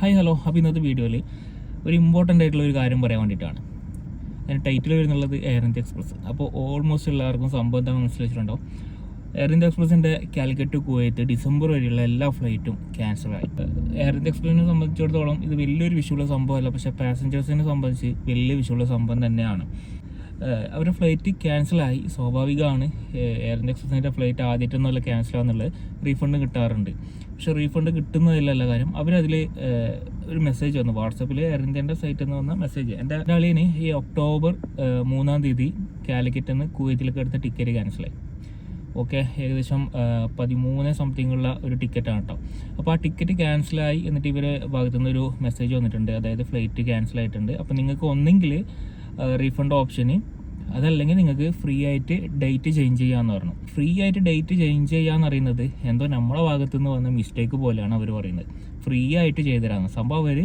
Hi hello. അപ്പോൾ ഇന്നത്തെ വീഡിയോയിൽ ഒരു ഇമ്പോർട്ടന്റ് ആയിട്ടുള്ള ഒരു കാര്യം പറയാൻ വേണ്ടിയിട്ടാണ്. അതിന് ടൈറ്റിൽ വരുന്നുള്ളത് എയർ ഇന്ത്യ എക്സ്പ്രസ് അപ്പോൾ ഓൾമോസ്റ്റ് എല്ലാവർക്കും സംഭവം എന്താണെന്ന് മനസ്സിലായിട്ടുണ്ടാവും എയർ ഇന്ത്യ എക്സ്പ്രസിന്റെ കാലിക്കറ്റ് കുവൈത്ത് ഡിസംബർ വരെയുള്ള എല്ലാ ഫ്ലൈറ്റും ക്യാൻസൽ ആയി. എയർ ഇന്ത്യ എക്സ്പ്രസിനെ സംബന്ധിച്ചിടത്തോളം ഇത് വലിയൊരു വിഷയമുള്ള സംഭവമല്ല. പക്ഷേ പാസഞ്ചേഴ്സിനെ സംബന്ധിച്ച് വലിയ വിഷയമുള്ള സംഭവം തന്നെയാണ്. അവരുടെ ഫ്ലൈറ്റ് ക്യാൻസലായി സ്വാഭാവികമാണ് എയർ ഇന്ത്യ എക്സ്പ്രസിന്റെ ഫ്ലൈറ്റ് ആദ്യമായിട്ടൊന്നുമല്ല ക്യാൻസൽ ആവുന്നുള്ളത്. റീഫണ്ട് കിട്ടാറുണ്ട്. പക്ഷെ റീഫണ്ട് കിട്ടുന്നതിലല്ല കാര്യം. അവരതിൽ ഒരു മെസ്സേജ് വന്നു. വാട്സപ്പിൽ എയർ ഇന്ത്യന്റെ സൈറ്റിൽ നിന്ന് വന്ന മെസ്സേജ് എന്റെ അളിയന് ഈ ഒക്ടോബർ മൂന്നാം തീയതി കാലിക്കറ്റിൽ നിന്ന് കുവൈത്തിലേക്ക് എടുത്ത ടിക്കറ്റ് ക്യാൻസലായി ഓക്കെ ഏകദേശം പതിമൂന്ന് സംതിങ് ഉള്ള ഒരു ടിക്കറ്റാണ് കേട്ടോ അപ്പോൾ ആ ടിക്കറ്റ് ക്യാൻസലായി എന്നിട്ട് ഇവരെ ഭാഗത്തു നിന്നൊരു മെസ്സേജ് വന്നിട്ടുണ്ട്. അതായത് ഫ്ലൈറ്റ് ക്യാൻസൽ ആയിട്ടുണ്ട്. അപ്പോൾ നിങ്ങൾക്ക് ഒന്നെങ്കിൽ റീഫണ്ട് ഓപ്ഷന് അതല്ലെങ്കിൽ നിങ്ങൾക്ക് ഫ്രീ ആയിട്ട് ഡേറ്റ് ചേഞ്ച് ചെയ്യാമെന്ന് പറഞ്ഞു. ഫ്രീ ആയിട്ട് ഡേറ്റ് ചേഞ്ച് ചെയ്യാന്ന് പറയുന്നത് എന്തോ നമ്മളെ ഭാഗത്തു നിന്ന് വന്ന മിസ്റ്റേക്ക് പോലെയാണ് അവർ പറയുന്നത്. ഫ്രീ ആയിട്ട് ചെയ്തു തരാമെന്ന് സംഭവം അവർ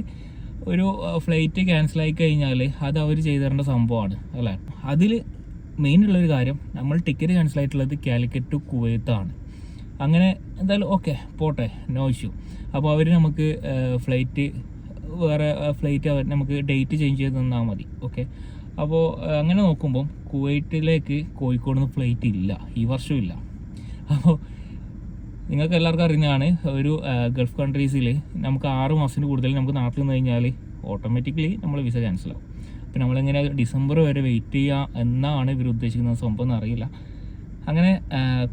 ഒരു ഫ്ലൈറ്റ് ക്യാൻസൽ ആയി കഴിഞ്ഞാൽ അത് അവർ ചെയ്തു തരേണ്ട സംഭവമാണ് അല്ലേ? അതിൽ മെയിൻ ഉള്ളൊരു കാര്യം നമ്മൾ ടിക്കറ്റ് ക്യാൻസൽ ആയിട്ടുള്ളത് കാലിക്കറ്റ് ടു കുവൈത്താണ് അങ്ങനെ എന്തായാലും ഓക്കെ പോട്ടെ നോ ഇഷ്യൂ അപ്പോൾ അവർ നമുക്ക് ഫ്ലൈറ്റ് വേറെ ഫ്ലൈറ്റ് നമുക്ക് ഡേറ്റ് ചേഞ്ച് ചെയ്ത് തന്നാൽ മതി ഓക്കെ അപ്പോൾ അങ്ങനെ നോക്കുമ്പം കുവൈറ്റിലേക്ക് കോഴിക്കോട് നിന്ന് ഫ്ലൈറ്റ് ഇല്ല. ഈ വർഷം ഇല്ല. അപ്പോൾ നിങ്ങൾക്ക് എല്ലാവർക്കും അറിയുന്നതാണ് ഒരു ഗൾഫ് കൺട്രീസിൽ നമുക്ക് ആറ് മാസത്തിന് കൂടുതൽ നമുക്ക് നാട്ടിൽ നിന്ന് കഴിഞ്ഞാൽ ഓട്ടോമാറ്റിക്കലി നമ്മൾ വിസ ക്യാൻസൽ ആവും. അപ്പോൾ നമ്മളെങ്ങനെ ഡിസംബർ വരെ വെയിറ്റ് ചെയ്യുക എന്നാണ് ഇവർ ഉദ്ദേശിക്കുന്ന സംഭവം എന്നറിയില്ല അങ്ങനെ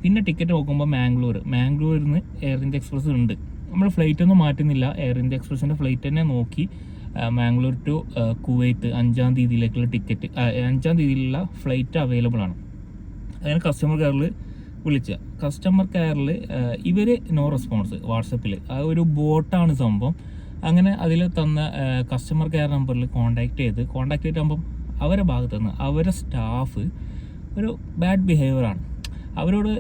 പിന്നെ ടിക്കറ്റ് നോക്കുമ്പോൾ മാംഗ്ലൂർ മാംഗ്ലൂരിൽ നിന്ന് എയർ ഇന്ത്യ എക്സ്പ്രസ് ഉണ്ട്. നമ്മൾ ഫ്ലൈറ്റ് ഒന്നും മാറ്റുന്നില്ല. എയർ ഇന്ത്യ എക്സ്പ്രസിന്റെ ഫ്ലൈറ്റ് തന്നെ നോക്കി മാംഗ്ലൂർ ടു കുവൈത്ത് അഞ്ചാം തീയതിയിലേക്കുള്ള ടിക്കറ്റ് അഞ്ചാം തീയതിയിലുള്ള ഫ്ലൈറ്റ് അവൈലബിൾ ആണ്. അങ്ങനെ കസ്റ്റമർ കെയറിൽ വിളിച്ച. കസ്റ്റമർ കെയറിൽ ഇവർ നോ റെസ്പോൺസ് വാട്സപ്പിൽ ആ ഒരു ബോട്ടാണ് സംഭവം. അങ്ങനെ അതിൽ തന്ന കസ്റ്റമർ കെയർ നമ്പറിൽ കോൺടാക്റ്റ് ചെയ്ത് കോൺടാക്ട് ചെയ്തിട്ടാകുമ്പം അവരുടെ ഭാഗത്തു നിന്ന് അവരെ സ്റ്റാഫ് ഒരു ബാഡ് ബിഹേവിയർ ആണ്. അവരോട്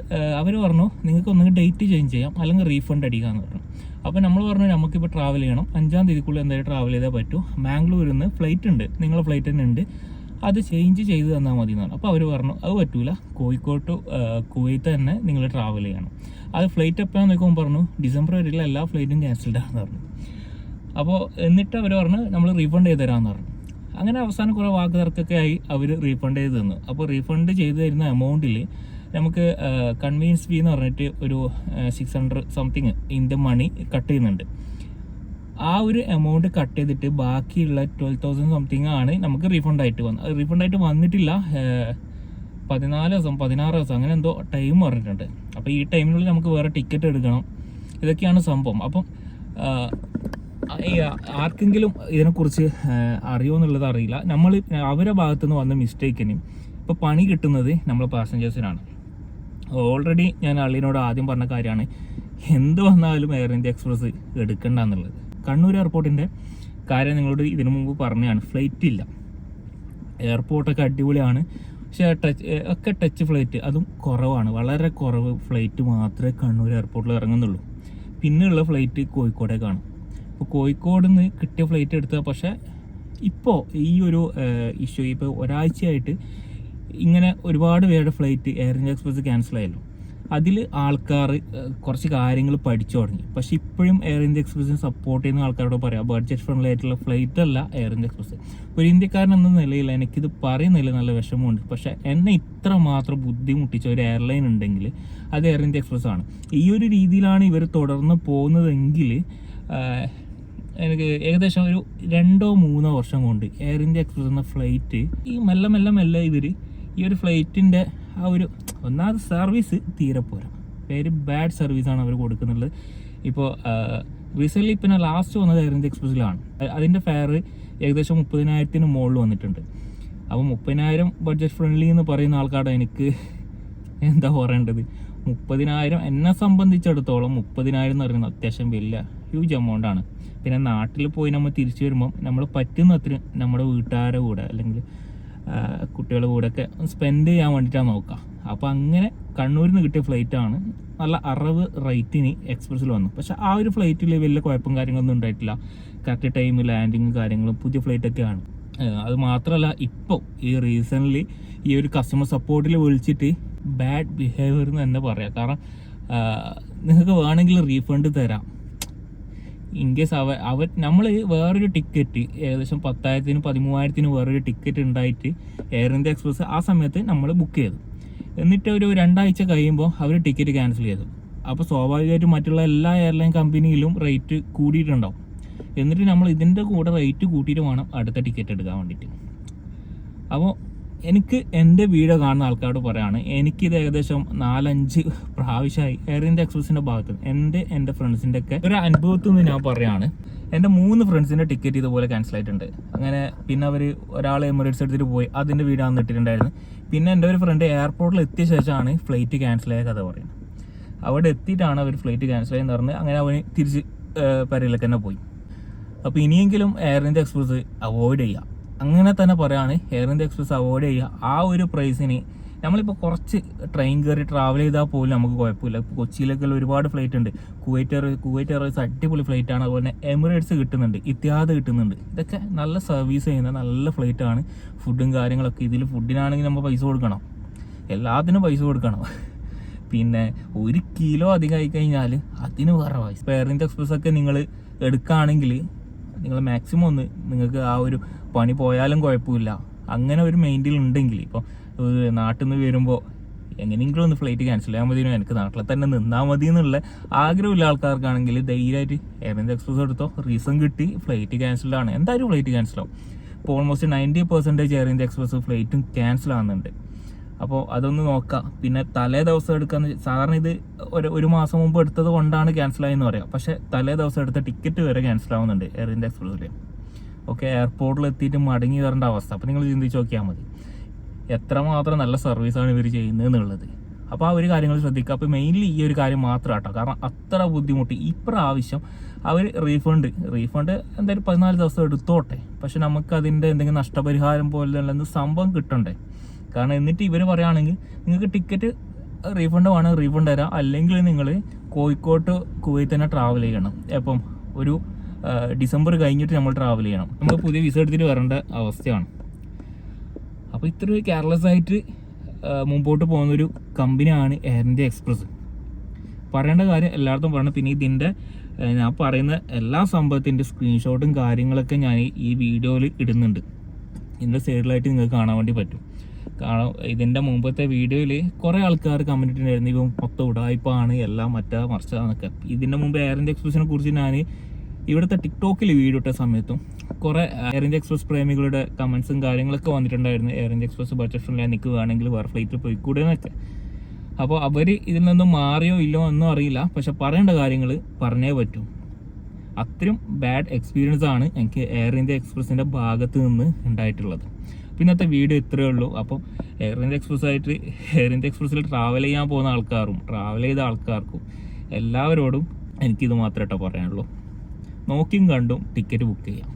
അവർ പറഞ്ഞു നിങ്ങൾക്ക് ഒന്നുകിൽ ഡേറ്റ് ചേഞ്ച് ചെയ്യാം അല്ലെങ്കിൽ റീഫണ്ട് അടിക്കാമെന്ന് പറഞ്ഞു. അപ്പോൾ നമ്മൾ പറഞ്ഞു നമുക്കിപ്പോൾ ട്രാവൽ ചെയ്യണം. അഞ്ചാം തീയതിക്കുള്ളിൽ എന്തായാലും ട്രാവൽ ചെയ്താൽ പറ്റൂ. മാംഗ്ലൂരിൽ നിന്ന് ഫ്ലൈറ്റ് ഉണ്ട്. നിങ്ങളെ ഫ്ലൈറ്റ് തന്നെ ഉണ്ട്. അത് ചേഞ്ച് ചെയ്ത് തന്നാൽ മതി എന്നാണ് അപ്പോൾ അവർ പറഞ്ഞു അത് പറ്റൂല. കോഴിക്കോട് ടു കുവൈത്ത് തന്നെ നിങ്ങൾ ട്രാവൽ ചെയ്യണം. അത് ഫ്ലൈറ്റ് എപ്പോഴാന്ന് നോക്കുമ്പോൾ പറഞ്ഞു ഡിസംബർ വരെയുള്ള എല്ലാ ഫ്ലൈറ്റും ക്യാൻസൽഡ് ആണെന്ന് പറഞ്ഞു. അപ്പോൾ എന്നിട്ട് അവർ പറഞ്ഞു നമ്മൾ റീഫണ്ട് ചെയ്ത് തരാമെന്ന് പറഞ്ഞു. അങ്ങനെ അവസാനം കുറേ വാക്ക് തർക്കമൊക്കെ ആയി അവർ റീഫണ്ട് ചെയ്ത് തന്നു. അപ്പോൾ റീഫണ്ട് ചെയ്ത് തരുന്ന എമൗണ്ടിൽ നമുക്ക് കൺവീൻസ് ഫീ എന്ന് പറഞ്ഞിട്ട് ഒരു six hundred something in the money cut ചെയ്യുന്നുണ്ട്. ആ ഒരു എമൗണ്ട് കട്ട് ചെയ്തിട്ട് ബാക്കിയുള്ള ട്വൽവ് തൗസൻഡ് സംതിങ് ആണ് നമുക്ക് റീഫണ്ട് ആയിട്ട് വന്നത്. റീഫണ്ട് ആയിട്ട് വന്നിട്ടില്ല പതിനാല് ദിവസം പതിനാറ് ദിവസം അങ്ങനെ എന്തോ ടൈം പറഞ്ഞിട്ടുണ്ട്. അപ്പോൾ ഈ ടൈമിനുള്ളിൽ നമുക്ക് വേറെ ടിക്കറ്റ് എടുക്കണം. ഇതൊക്കെയാണ് സംഭവം. അപ്പം ആർക്കെങ്കിലും ഇതിനെക്കുറിച്ച് അറിയോ അറിയുമോ എന്നുള്ളത് അറിയില്ല. നമ്മൾ അവരുടെ ഭാഗത്തുനിന്ന് വന്ന മിസ്റ്റേക്കിനും ഇപ്പോൾ പണി കിട്ടുന്നത് നമ്മൾ പാസഞ്ചേഴ്സിനാണ് ഓൾറെഡി ഞാൻ അള്ളിനോട് ആദ്യം പറഞ്ഞ കാര്യമാണ്. എന്ത് വന്നാലും എയർ ഇന്ത്യ എക്സ്പ്രസ് എടുക്കണ്ട എന്നുള്ളത് കണ്ണൂർ എയർപോർട്ടിന്റെ കാര്യം നിങ്ങളോട് ഇതിനു മുമ്പ് പറഞ്ഞതാണ് ഫ്ലൈറ്റ് ഇല്ല. എയർപോർട്ടൊക്കെ അടിപൊളിയാണ്. പക്ഷേ ടച്ച് ഒക്കെ ടച്ച് ഫ്ലൈറ്റ് അതും കുറവാണ്. വളരെ കുറവ് ഫ്ലൈറ്റ് മാത്രമേ കണ്ണൂർ എയർപോർട്ടിൽ ഇറങ്ങുന്നുള്ളൂ. പിന്നെയുള്ള ഫ്ലൈറ്റ് കോഴിക്കോടേക്കാണ് അപ്പോൾ കോഴിക്കോട് നിന്ന് കിട്ടിയ ഫ്ലൈറ്റ് എടുത്താൽ പക്ഷേ ഇപ്പോൾ ഈ ഒരു ഇഷ്യൂ ഇപ്പോൾ ഒരാഴ്ചയായിട്ട് ഇങ്ങനെ ഒരുപാട് പേരുടെ flight Air India Express cancel ആയല്ലോ. അതിൽ ആൾക്കാർ കുറച്ച് കാര്യങ്ങൾ പഠിച്ചു തുടങ്ങി. പക്ഷെ ഇപ്പോഴും എയർ ഇന്ത്യ എക്സ്പ്രസിനെ സപ്പോർട്ട് ചെയ്യുന്ന ആൾക്കാരോട് പറയാം ബഡ്ജറ്റ് ഫ്രണ്ട്ലി ആയിട്ടുള്ള ഫ്ലൈറ്റ് അല്ല എയർ ഇന്ത്യ എക്സ്പ്രസ് ഒരു ഇന്ത്യക്കാരൻ എന്ന നിലയിൽ എനിക്കിത് പറയുന്നതിൽ നല്ല വിഷമമുണ്ട്. പക്ഷേ എന്നെ ഇത്ര മാത്രം ബുദ്ധിമുട്ടിച്ച ഒരു എയർലൈൻ ഉണ്ടെങ്കിൽ അത് എയർ ഇന്ത്യ എക്സ്പ്രസ് ആണ്. ഈ ഒരു രീതിയിലാണ് ഇവർ തുടർന്ന് പോകുന്നതെങ്കിൽ എനിക്ക് ഏകദേശം ഒരു രണ്ടോ മൂന്നോ വർഷം കൊണ്ട് എയർ ഇന്ത്യ എക്സ്പ്രസ് എന്ന ഫ്ലൈറ്റ് ഈ മെല്ലെ മെല്ലെ മെല്ലെ ഇവർ ഈ ഒരു ഫ്ലൈറ്റിന്റെ ആ ഒരു ഒന്നാമത് സർവീസ് തീരെ പോരാ. വെരി ബാഡ് സർവീസാണ് അവർ കൊടുക്കുന്നത് ഇപ്പോൾ റീസെന്റ്ലി പിന്നെ ലാസ്റ്റ് വന്നത് എയർ ഇന്ത്യ എക്സ്പ്രസ്സിലാണ് അതിന്റെ ഫെയർ ഏകദേശം മുപ്പതിനായിരത്തിന് മുകളിൽ വന്നിട്ടുണ്ട്. അപ്പോൾ മുപ്പതിനായിരം ബഡ്ജറ്റ് ഫ്രണ്ട്ലി എന്ന് പറയുന്ന ആൾക്കാരുടെ എനിക്ക് എന്താ പറയേണ്ടത്? മുപ്പതിനായിരം എന്നെ സംബന്ധിച്ചിടത്തോളം മുപ്പതിനായിരം എന്ന് പറയുന്നത് അത്യാവശ്യം വലിയ ഹ്യൂജ് എമൗണ്ട് ആണ്. പിന്നെ നാട്ടിൽ പോയി നമ്മൾ തിരിച്ചു വരുമ്പം നമ്മൾ പറ്റുന്ന അത്ര നമ്മുടെ വീട്ടുകാരുടെ കൂടെ അല്ലെങ്കിൽ കുട്ടികളുടെ കൂടെ ഒക്കെ സ്പെൻഡ് ചെയ്യാൻ വേണ്ടിയിട്ടാണ് നോക്കുക. അപ്പോൾ അങ്ങനെ കണ്ണൂരിൽ നിന്ന് കിട്ടിയ ഫ്ലൈറ്റാണ് നല്ല അറവ് റേറ്റിന് എക്സ്പ്രസ്സിൽ വന്നു. പക്ഷേ ആ ഒരു ഫ്ലൈറ്റിൽ വലിയ കുഴപ്പം കാര്യങ്ങളൊന്നും ഉണ്ടായിട്ടില്ല. കറക്റ്റ് ടൈം ലാൻഡിങ്ങും കാര്യങ്ങളും പുതിയ ഫ്ലൈറ്റൊക്കെയാണ് അത് മാത്രമല്ല ഇപ്പോൾ ഈ റീസെന്റ്ലി ഈ ഒരു കസ്റ്റമർ സപ്പോർട്ടിൽ വിളിച്ചിട്ട് ബാഡ് ബിഹേവിയർ എന്ന് തന്നെ പറയാം. കാരണം നിങ്ങൾക്ക് വേണമെങ്കിൽ റീഫണ്ട് തരാം. ഇൻ കേസ് അവ നമ്മൾ വേറൊരു ടിക്കറ്റ് ഏകദേശം പത്തായിരത്തിന് പതിമൂവായിരത്തിന് വേറൊരു ടിക്കറ്റ് ഉണ്ടായിട്ട് എയർ ഇന്ത്യ എക്സ്പ്രസ് ആ സമയത്ത് നമ്മൾ ബുക്ക് ചെയ്തു. എന്നിട്ട് ഒരു രണ്ടാഴ്ച കഴിയുമ്പോൾ അവർ ടിക്കറ്റ് ക്യാൻസൽ ചെയ്തു. അപ്പോൾ സ്വാഭാവികമായിട്ടും മറ്റുള്ള എല്ലാ എയർലൈൻ കമ്പനിയിലും റേറ്റ് കൂടിയിട്ടുണ്ടാവും. എന്നിട്ട് നമ്മൾ ഇതിന്റെ കൂടെ റേറ്റ് കൂട്ടിയിട്ട് വേണം അടുത്ത ടിക്കറ്റ് എടുക്കാൻ വേണ്ടിയിട്ട്. അപ്പോൾ എനിക്ക് എന്റെ വീഡിയോ കാണുന്ന ആൾക്കാരോട് പറയാണ് എനിക്കിത് ഏകദേശം നാലഞ്ച് പ്രാവശ്യമായി എയർ ഇന്ത്യ എക്സ്പ്രസിന്റെ ഭാഗത്ത് എന്റെ എന്റെ ഫ്രണ്ട്സിന്റെ ഒക്കെ ഒരു അനുഭവത്തിൽ നിന്ന് ഞാൻ പറയാണ് എന്റെ മൂന്ന് ഫ്രണ്ട്സിന്റെ ടിക്കറ്റ് ഇതുപോലെ ക്യാൻസൽ ആയിട്ടുണ്ട്. അങ്ങനെ പിന്നെ അവർ ഒരാൾ എമിറേറ്റ്സ് എടുത്തിട്ട് പോയി അതിന്റെ വീഡിയോ അന്ന് ഇട്ടിട്ടുണ്ടായിരുന്നു. പിന്നെ എന്റെ ഒരു ഫ്രണ്ട് എയർപോർട്ടിൽ എത്തിയ ശേഷമാണ് ഫ്ലൈറ്റ് ക്യാൻസൽ ആയ കഥ പറയുന്നത്. അവിടെ എത്തിയിട്ടാണ് അവർ ഫ്ലൈറ്റ് ക്യാൻസൽ ആയെന്ന് പറഞ്ഞ് അങ്ങനെ അവന് തിരിച്ച് പരയിലേക്ക് തന്നെ പോയി. അപ്പോൾ ഇനിയെങ്കിലും എയർ ഇന്ത്യ എക്സ്പ്രസ് അവോയ്ഡ് ചെയ്യുക അങ്ങനെ തന്നെ പറയുകയാണ് എയർ ഇന്ത്യ എക്സ്പ്രസ് അവോയ്ഡ് ചെയ്യുക. ആ ഒരു പ്രൈസിന് നമ്മളിപ്പോൾ കുറച്ച് ട്രെയിൻ കയറി ട്രാവൽ ചെയ്താൽ പോലും നമുക്ക് കുഴപ്പമില്ല. ഇപ്പോൾ കൊച്ചിയിലേക്കുള്ള ഒരുപാട് ഫ്ലൈറ്റ് ഉണ്ട്. കുവൈറ്റ് എയർ കുവൈറ്റ് എയർവേസ് അടിപൊളി ഫ്ലൈറ്റ് ആണ്. അതുപോലെ തന്നെ എമിറേറ്റ്സ് കിട്ടുന്നുണ്ട്. ഇത്യാദ് കിട്ടുന്നുണ്ട്. ഇതൊക്കെ നല്ല സർവീസ് ചെയ്യുന്ന നല്ല ഫ്ലൈറ്റ് ആണ്. ഫുഡും കാര്യങ്ങളൊക്കെ. ഇതിൽ ഫുഡിനാണെങ്കിൽ നമ്മൾ പൈസ കൊടുക്കണം. എല്ലാത്തിനും പൈസ കൊടുക്കണം. പിന്നെ ഒരു കിലോ അധികമായി കഴിഞ്ഞാൽ അതിന് വേറെ പൈസ എയർ ഇന്ത്യ എക്സ്പ്രസ് ഒക്കെ നിങ്ങൾ എടുക്കുകയാണെങ്കിൽ നിങ്ങൾ മാക്സിമം ഒന്ന് നിങ്ങൾക്ക് ആ ഒരു പണി പോയാലും കുഴപ്പമില്ല. അങ്ങനെ ഒരു മൈൻഡിൽ ഉണ്ടെങ്കിൽ ഇപ്പോൾ നാട്ടിൽ നിന്ന് വരുമ്പോൾ എങ്ങനെയെങ്കിലും ഒന്ന് ഫ്ലൈറ്റ് ക്യാൻസൽ ചെയ്യാൻ മതി എനിക്ക് നാട്ടിൽ തന്നെ നിന്നാൽ മതി എന്നുള്ള ആഗ്രഹമില്ല ആൾക്കാർക്കാണെങ്കിൽ ധൈര്യമായിട്ട് എയർ ഇന്ത്യ എക്സ്പ്രസ് എടുത്തോ. റീസൺ കിട്ടി ഫ്ലൈറ്റ് ക്യാൻസൽ ആണ്. എന്തായാലും ഫ്ലൈറ്റ് ക്യാൻസൽ ആവും. ഇപ്പോൾ almost ninety percentage Air India Express ഫ്ലൈറ്റും cancel ആകുന്നുണ്ട് അപ്പോൾ അതൊന്ന് നോക്കാം. പിന്നെ തലേ ദിവസം എടുക്കാന്ന് സാധാരണ ഇത് ഒരു ഒരു മാസം മുമ്പ് എടുത്തത് കൊണ്ടാണ് ക്യാൻസൽ ആയെന്ന് പറയാം. പക്ഷേ തലേ ദിവസം എടുത്ത ടിക്കറ്റ് വരെ ക്യാൻസൽ ആവുന്നുണ്ട് എയർ ഇന്ത്യ എക്സ്പ്രസ്സിൽ ഓക്കെ എയർപോർട്ടിൽ എത്തിയിട്ട് മടങ്ങി വരേണ്ട അവസ്ഥ. അപ്പോൾ നിങ്ങൾ ചിന്തിച്ച് നോക്കിയാൽ മതി. എത്രമാത്രം നല്ല സർവീസാണ് ഇവർ ചെയ്യുന്നത് എന്നുള്ളത്. അപ്പോൾ ആ ഒരു കാര്യങ്ങൾ ശ്രദ്ധിക്കുക. അപ്പോൾ മെയിൻലി ഈ ഒരു കാര്യം മാത്രം കേട്ടോ കാരണം അത്ര ബുദ്ധിമുട്ട്. ഇപ്രാവശ്യം അവർ റീഫണ്ട് റീഫണ്ട് എന്തായാലും പതിനാല് ദിവസം എടുത്തോട്ടെ. പക്ഷെ നമുക്ക് അതിന്റെ എന്തെങ്കിലും നഷ്ടപരിഹാരം പോലെ സംഭവം കിട്ടണ്ടേ? കാരണം എന്നിട്ട് ഇവർ പറയുകയാണെങ്കിൽ നിങ്ങൾക്ക് ടിക്കറ്റ് റീഫണ്ട് വേണം റീഫണ്ട് തരാം. അല്ലെങ്കിൽ നിങ്ങൾ കോഴിക്കോട്ട് കുവൈത്ത് തന്നെ ട്രാവൽ ചെയ്യണം. എപ്പം ഒരു ഡിസംബർ കഴിഞ്ഞിട്ട് നമ്മൾ ട്രാവൽ ചെയ്യണം. നമ്മൾ പുതിയ വിസ എടുത്തിട്ട് വരേണ്ട അവസ്ഥയാണ്. അപ്പോൾ ഇത്ര കെയർലെസ് ആയിട്ട് മുമ്പോട്ട് പോകുന്നൊരു കമ്പനിയാണ് എയർ ഇന്ത്യ എക്സ്പ്രസ് പറയേണ്ട കാര്യം എല്ലായിടത്തും പറയണം. പിന്നെ ഇതിന്റെ ഞാൻ പറയുന്ന എല്ലാ സംഭവത്തിന്റെ സ്ക്രീൻഷോട്ടും കാര്യങ്ങളൊക്കെ ഞാൻ ഈ- വീഡിയോയിൽ ഇടുന്നുണ്ട്. ഇതിന്റെ സൈഡിലായിട്ട് നിങ്ങൾക്ക് കാണാൻ വേണ്ടി പറ്റും. ഇതിന്റെ മുമ്പത്തെ വീഡിയോയിൽ കുറേ ആൾക്കാർ കമന്റ് ഇട്ടിട്ടുണ്ടായിരുന്നു. ഇപ്പം മൊത്തം ഉടായ്പാണ് എല്ലാം മറ്റാ മറിച്ചതാന്നൊക്കെ ഇതിന്റെ മുമ്പ് എയർ ഇന്ത്യ എക്സ്പ്രസിനെ കുറിച്ച് ഞാൻ ഇവിടുത്തെ ടിക്ടോക്കിൽ വീഡിയോ ഇട്ട സമയത്തും കുറേ എയർ ഇന്ത്യ എക്സ്പ്രസ് പ്രേമികളുടെ കമൻസും കാര്യങ്ങളൊക്കെ വന്നിട്ടുണ്ടായിരുന്നു. Air India Express budget friendly നിൽക്കുകയാണെങ്കിൽ വേറെ ഫ്ലൈറ്റിൽ പോയിക്കൂടെ എന്നൊക്കെ. അപ്പോൾ അവർ ഇതിൽ നിന്നും മാറിയോ ഇല്ലയോ ഒന്നും അറിയില്ല. പക്ഷെ പറയേണ്ട കാര്യങ്ങൾ പറഞ്ഞേ പറ്റൂ. അത്രയും ബാഡ് എക്സ്പീരിയൻസ് ആണ് എനിക്ക് എയർ ഇന്ത്യ എക്സ്പ്രസിന്റെ ഭാഗത്ത് നിന്ന് ഉണ്ടായിട്ടുള്ളത്. ഇന്നത്തെ വീഡിയോ ഇത്രയേ ഉള്ളൂ. അപ്പോൾ എയർ ഇന്ത്യ എക്സ്പ്രസ് ആയിട്ട് എയർ ഇന്ത്യ എക്സ്പ്രസ്സിൽ ട്രാവൽ ചെയ്യാൻ പോകുന്ന ആൾക്കാരും ട്രാവൽ ചെയ്ത ആൾക്കാർക്കും എല്ലാവരോടും എനിക്കിത് മാത്രമേ കേട്ടോ പറയാനുള്ളൂ. നോക്കിയും കണ്ടും ടിക്കറ്റ് ബുക്ക് ചെയ്യാം.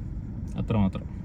അത്രമാത്രം.